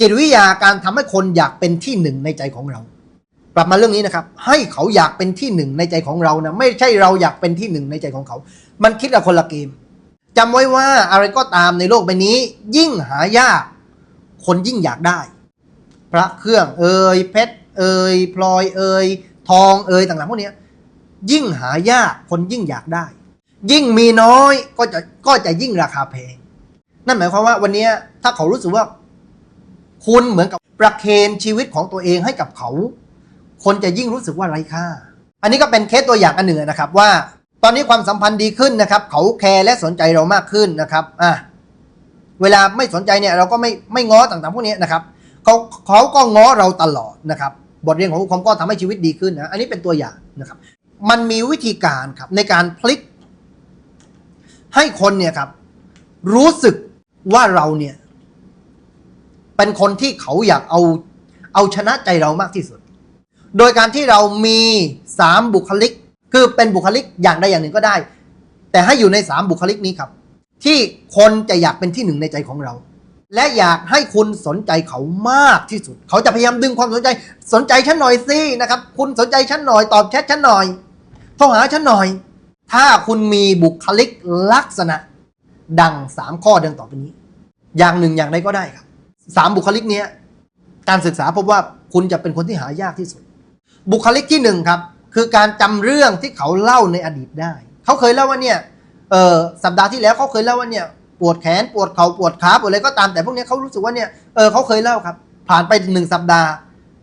จิตวิทยาการทำให้คนอยากเป็นที่หนึ่งในใจของเรากลับมาเรื่องนี้นะครับ ให้เขาอยากเป็นที่หนึ่งในใจของเรานะไม่ใช่เราอยากเป็นที่หนึ่งในใจของเขา มันคิดกับคนละเกมจำไว้ว่าอะไรก็ตามในโลกใบนี้ ยิ่งหายาก คนยิ่งอยากได้ พระเครื่องเอ่ยเพชรเอ่ยพลอยเอ่ยทองเอ่ยต่างๆพวกนี้ยิ่งหายากคนยิ่งอยากได้ ยิ่งมีน้อยก็จะก็จะยิ่งราคาแพงนั่นหมายความว่าวันนี้ถ้าเขารู้สึกว่า คุณเหมือนกับประเคนชีวิตของตัวเองให้กับเขา คนจะยิ่งรู้สึกว่าไร้ค่า อันนี้ก็เป็นเคสตัวอย่างอันหนึ่งนะครับว่า ตอนนี้ความสัมพันธ์ดีขึ้นนะครับ เขาแคร์และสนใจเรามากขึ้นนะครับอะเวลาไม่สนใจเนี่ยเราก็ไม่ไม่ง้อต่างๆพวกนี้นะครับเขาเขาก็ง้อเราตลอดนะครับ บทเรียนของครูคอมก็ทำให้ชีวิตดีขึ้นนะอันนี้เป็นตัวอย่างนะครับ มันมีวิธีการครับในการพลิก ให้คนเนี่ยครับ รู้สึกว่าเราเนี่ย เป็นคนที่เขาอยากเอาเอาชนะใจเรามากที่สุด โดยการที่เรามีสามบุคลิก คือเป็นบุคลิกอย่างใดอย่างหนึ่งก็ได้ แต่ให้อยู่ในสามบุคลิกนี้ครับ ที่คนจะอยากเป็นที่หนึ่งในใจของเรา และอยากให้คุณสนใจเขามากที่สุด เขาจะพยายามดึงความสนใจ สนใจฉันหน่อยสินะครับ คุณสนใจฉันหน่อยตอบแชทฉันหน่อยโทรหาฉันหน่อย ถ้าคุณมีบุคลิกลักษณะ ดังสามข้อดังต่อไปนี้ อย่างหนึ่งอย่างใดก็ได้ครับ สามบุคลิกเนี้ยการศึกษาพบว่าคุณจะเป็นคนที่หายากที่สุด บุคลิกที่หนึ่งครับ คือการจำเรื่องที่เขาเล่าในอดีตได้ เขาเคยเล่าว่าเนี่ยเออสัปดาห์ที่แล้วเขาเคยเล่าว่าเนี่ยปวดแขนปวดเข่าปวดขาปวดอะไรก็ตามแต่พวกนี้เขารู้สึกว่าเนี่ยเออเขาเคยเล่าครับ ผ่านไปหนึ่งสัปดาห์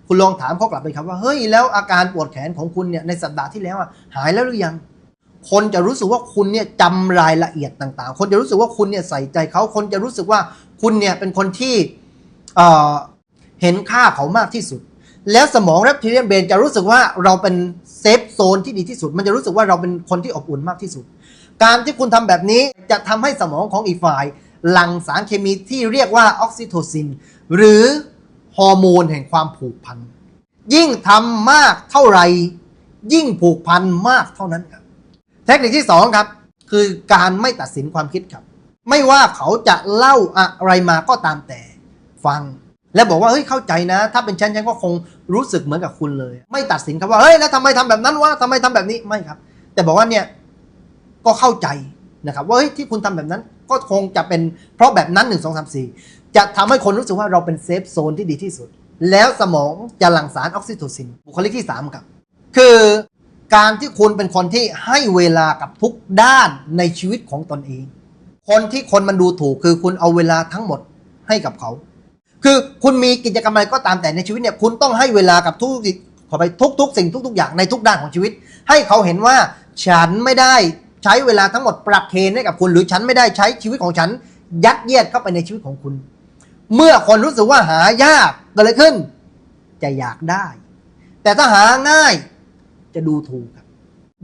คุณลองถามเขากลับไปครับว่าเฮ้ยแล้วอาการปวดแขนของคุณเนี่ยในสัปดาห์ที่แล้วอะหายแล้วหรือยัง คนจะรู้สึกว่าคุณเนี่ยจำรายละเอียดต่างๆ คนจะรู้สึกว่าคุณเนี่ยใส่ใจเขาคนจะรู้สึกว่าคุณเนี่ยเป็นคนที่ เห็นค่าเขามากที่สุด แล้วสมองแรปทิเลียนเบนจะรู้สึกว่าเราเป็นเซฟโซนที่ดีที่สุด มันจะรู้สึกว่าเราเป็นคนที่อบอุ่นมากที่สุด การที่คุณทำแบบนี้จะทำให้สมองของอีกฝ่าย หลั่งสารเคมีที่เรียกว่าออกซิโทซิน หรือฮอร์โมนแห่งความผูกพัน ยิ่งทำมากเท่าไหร่ยิ่งผูกพันมากเท่านั้นครับ เทคนิคที่สองครับคือการไม่ตัดสินความคิดครับ ไม่ว่าเขาจะเล่าอะไรมาก็ตามแต่ ฟัง และบอกว่าเฮ้ยเข้าใจนะ ถ้าเป็นฉันฉันก็คงรู้สึกเหมือนกับคุณเลย ไม่ตัดสินครับว่าเฮ้ยแล้วทำไมทำแบบนั้นวะทำไมทำแบบนี้ไม่ครับ แต่บอกว่าเนี่ยก็เข้าใจนะครับว่าเฮ้ยที่คุณทำแบบนั้นก็คงจะเป็นเพราะแบบนั้นหนึ่งสองสามสี่จะทำให้คนรู้สึกว่าเราเป็นเซฟโซนที่ดีที่สุด แล้วสมองจะหลั่งสารออกซิโทซิน บุคลิกที่สามครับ คือการที่คุณเป็นคนที่ให้เวลากับทุกด้านในชีวิตของตนเอง คนที่คนมันดูถูกคือคุณเอาเวลาทั้งหมดให้กับเขา คือคุณมีกิจกรรมอะไรก็ตามแต่ในชีวิตเนี่ยคุณต้องให้เวลากับทุกขอไปทุก ๆ สิ่งทุก ๆ อย่างในทุกด้านของชีวิต ให้เขาเห็นว่าฉันไม่ได้ใช้เวลาทั้งหมดประเคนให้กับคุณ หรือฉันไม่ได้ใช้ชีวิตของฉัน ยัดเยียดเข้าไปในชีวิตของคุณ เมื่อคนรู้สึกว่าหายากเกิดอะไรขึ้น จะอยากได้ แต่ถ้าหาง่ายจะดูถูกครับ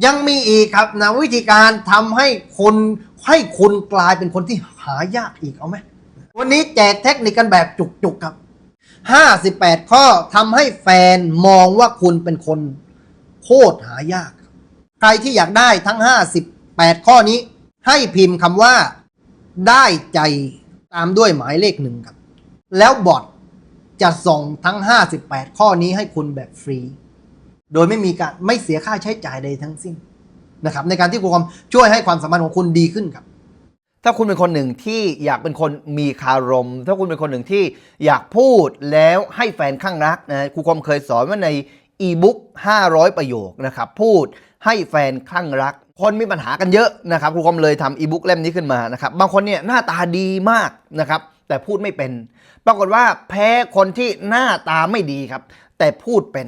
ยังมีอีกครับนะวิธีการทำให้คนให้คุณกลายเป็นคนที่หายากอีกเอาไหม วันนี้แจกเทคนิคกันแบบจุกๆครับ 58 ข้อทำให้แฟนมองว่าคุณเป็นคนโคตรหายาก ใครที่อยากได้ทั้ง 58 ข้อนี้ ให้พิมพ์คำว่า ได้ใจตามด้วยหมายเลขหนึ่งครับ แล้วบอทจะส่งทั้ง 58 ข้อนี้ให้คุณแบบฟรี โดยไม่มีการไม่เสียค่าใช้จ่ายใดทั้งสิ้นนะครับในการที่ความช่วยให้ความสัมพันธ์ของคุณดีขึ้นครับ ถ้าคุณเป็นคนหนึ่งที่อยากเป็นคนมีคารม ถ้าคุณเป็นคนหนึ่งที่อยากพูดแล้วให้แฟนข้างรักนะครูคมเคยสอนว่าในอีบุ๊ก500 ประโยคนะครับ พูดให้แฟนข้างรัก คนมีปัญหากันเยอะนะครับครูคมเลยทำอีบุ๊กเล่มนี้ขึ้นมานะครับ บางคนเนี่ยหน้าตาดีมากนะครับ แต่พูดไม่เป็น ปรากฏว่าแพ้คนที่หน้าตาไม่ดีครับ แต่พูดเป็น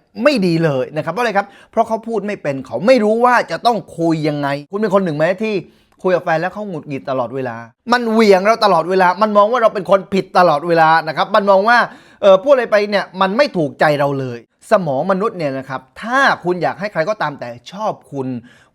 ไม่ดีเลยนะครับเพราะอะไรครับ เพราะเขาพูดไม่เป็นเขาไม่รู้ว่าจะต้องคุยยังไง คุณเป็นคนหนึ่งไหมที่คุยกับแฟนแล้วเขาหงุดหงิดตลอดเวลา มันเหวี่ยงเราตลอดเวลา มันมองว่าเราเป็นคนผิดตลอดเวลานะครับ มันมองว่าเออพูดอะไรไปเนี่ยมันไม่ถูกใจเราเลย สมองมนุษย์เนี่ยนะครับ ถ้าคุณอยากให้ใครก็ตามแต่ชอบคุณ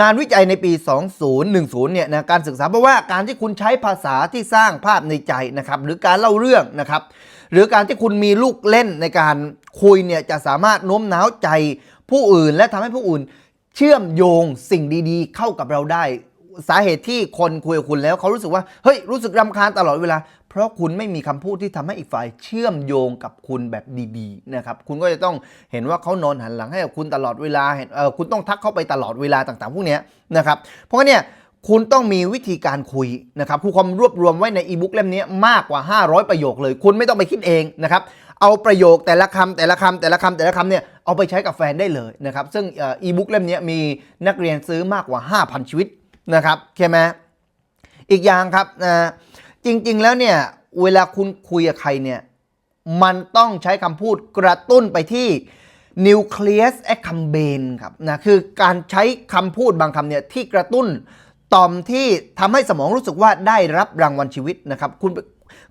งานวิจัยในปี 2010 เนี่ยนะการศึกษาเพราะว่าการที่คุณใช้ภาษาที่สร้างภาพในใจนะครับหรือการเล่าเรื่องนะครับหรือการที่คุณมีลูกเล่นในการคุยเนี่ยจะสามารถโน้มน้าวใจผู้อื่น และทำให้ผู้อื่น เชื่อมโยงสิ่งดีๆ เข้ากับเราได้ สาเหตุที่คนคุยกับคุณแล้วเขารู้สึกว่าเฮ้ยรู้สึกรำคาญตลอดเวลา เพราะคุณไม่มีคำพูดที่ทำให้อีกฝ่ายเชื่อมโยงกับคุณแบบดีๆนะครับคุณก็จะต้องเห็นว่าเขานอนหันหลังให้กับคุณตลอดเวลาเห็นเออคุณต้องทักเข้าไปตลอดเวลาต่างๆ พวกนี้นะครับเพราะงั้นเนี่ยคุณต้องมีวิธีการคุยนะครับครูคอมรวบรวมไว้ในอีบุ๊กเล่มนี้มากกว่า 500 ประโยคเลย คุณไม่ต้องไปคิดเองนะครับเอาประโยคแต่ละคำแต่ละคำแต่ละคำแต่ละคำเนี่ยเอาไปใช้กับแฟนได้เลยนะครับซึ่งอีบุ๊กเล่มนี้มีนักเรียนซื้อมากกว่า 5,000 ชีวิตนะครับใช่ไหมอีกอย่างครับนะ จริง ๆ แล้วเนี่ยเวลาคุณคุยกับใครเนี่ยมันต้องใช้คำพูดกระตุ้นไปที่ nucleus accumbens ครับนะคือการใช้คำพูดบางคำเนี่ยที่กระตุ้นต่อมที่ทำให้สมองรู้สึกว่าได้รับรางวัลชีวิตนะครับคุณ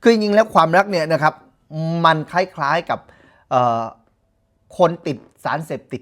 คือจริงๆแล้วความรักเนี่ยนะครับมันคล้ายๆกับคนติดสารเสพติด